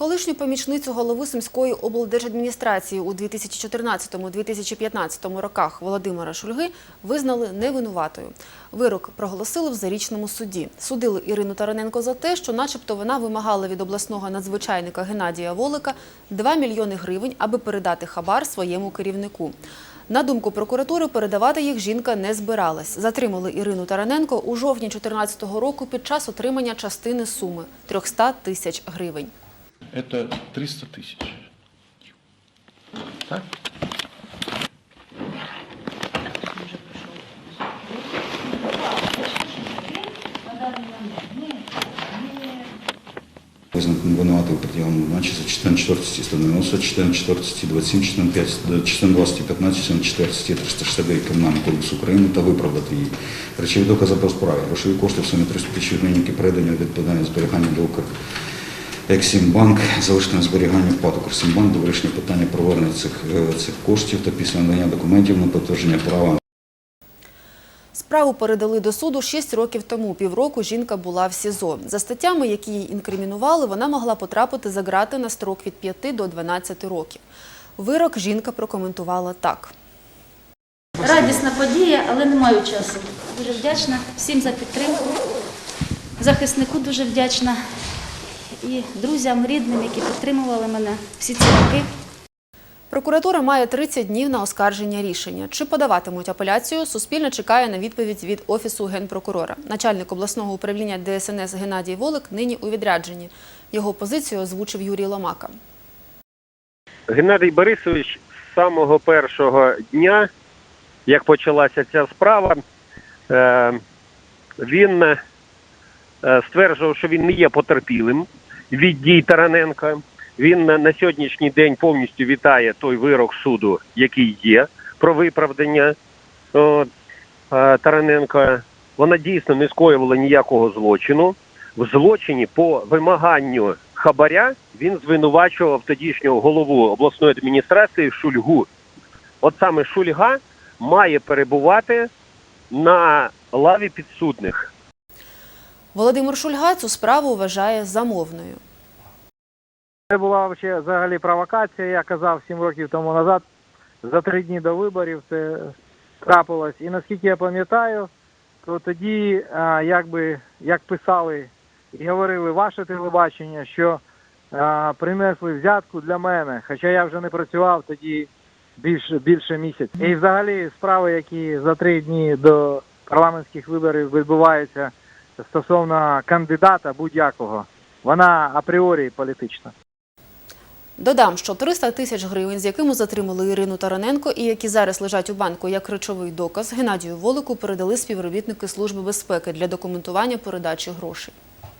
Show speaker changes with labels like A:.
A: Колишню помічницю голови Сумської облдержадміністрації у 2014-2015 роках Володимира Шульги визнали невинуватою. Вирок проголосили в зарічному суді. Судили Ірину Тараненко за те, що начебто вона вимагала від обласного надзвичайника Геннадія Волика 2 мільйони гривень, аби передати хабар своєму керівнику. На думку прокуратури, передавати їх жінка не збиралась. Затримали Ірину Тараненко у жовтні 2014 року під час отримання частини суми 300 тисяч гривень.
B: Это 300 тысяч. Так?
C: Визнати винуватим притягом наче за частин 4 статті 190, частин 4 27, частин 5, частин 2 15, частин 4 369 Кримінального кодексу України та виправдати її. Речові докази по справі. Грошові кошти в сумі 300 тисяч гривень, які передані відповідальне зберігання до Укр. Ексімбанк, залишне зберігання впад Укрсімбанк до вирішення питання про повернення цих, е, цих коштів та після надання документів на підтвердження права
A: Справу передали до суду 6 років тому. Півроку жінка була в СІЗО. За статтями, які її інкримінували, вона могла потрапити за ґрати на строк від 5 до 12 років. Вирок жінка прокоментувала так.
D: Радісна подія, але не маю часу. Дуже вдячна всім за підтримку. Захиснику дуже вдячна і друзям, рідним, які підтримували мене всі ці роки.
A: Прокуратура має 30 днів на оскарження рішення. Чи подаватимуть апеляцію, Суспільне чекає на відповідь від Офісу генпрокурора. Начальник обласного управління ДСНС Геннадій Волик нині у відрядженні. Його позицію озвучив Юрій Ломака.
E: Геннадій Борисович з самого першого дня, як почалася ця справа, е, він е, стверджував, що він не є потерпілим від дій Тараненка. Він на, сьогоднішній день повністю вітає той вирок суду, який є про виправдання е, Тараненка. Вона дійсно не скоювала ніякого злочину. В злочині по вимаганню хабаря він звинувачував тодішнього голову обласної адміністрації Шульгу. От саме Шульга має перебувати на лаві підсудних.
A: Володимир Шульга цю справу вважає замовною.
F: Це була взагалі провокація. Я казав сім років тому назад, за три дні до виборів це трапилось. І наскільки я пам'ятаю, то тоді, якби як писали і говорили ваше телебачення, що принесли взятку для мене, хоча я вже не працював тоді більше більше місяця. І взагалі справи, які за три дні до парламентських виборів відбуваються стосовно кандидата будь-якого, вона апріорі політична.
A: Додам, що 300 тисяч гривень, з якими затримали Ірину Тараненко і які зараз лежать у банку як речовий доказ, Геннадію Волику передали співробітники Служби безпеки для документування передачі грошей.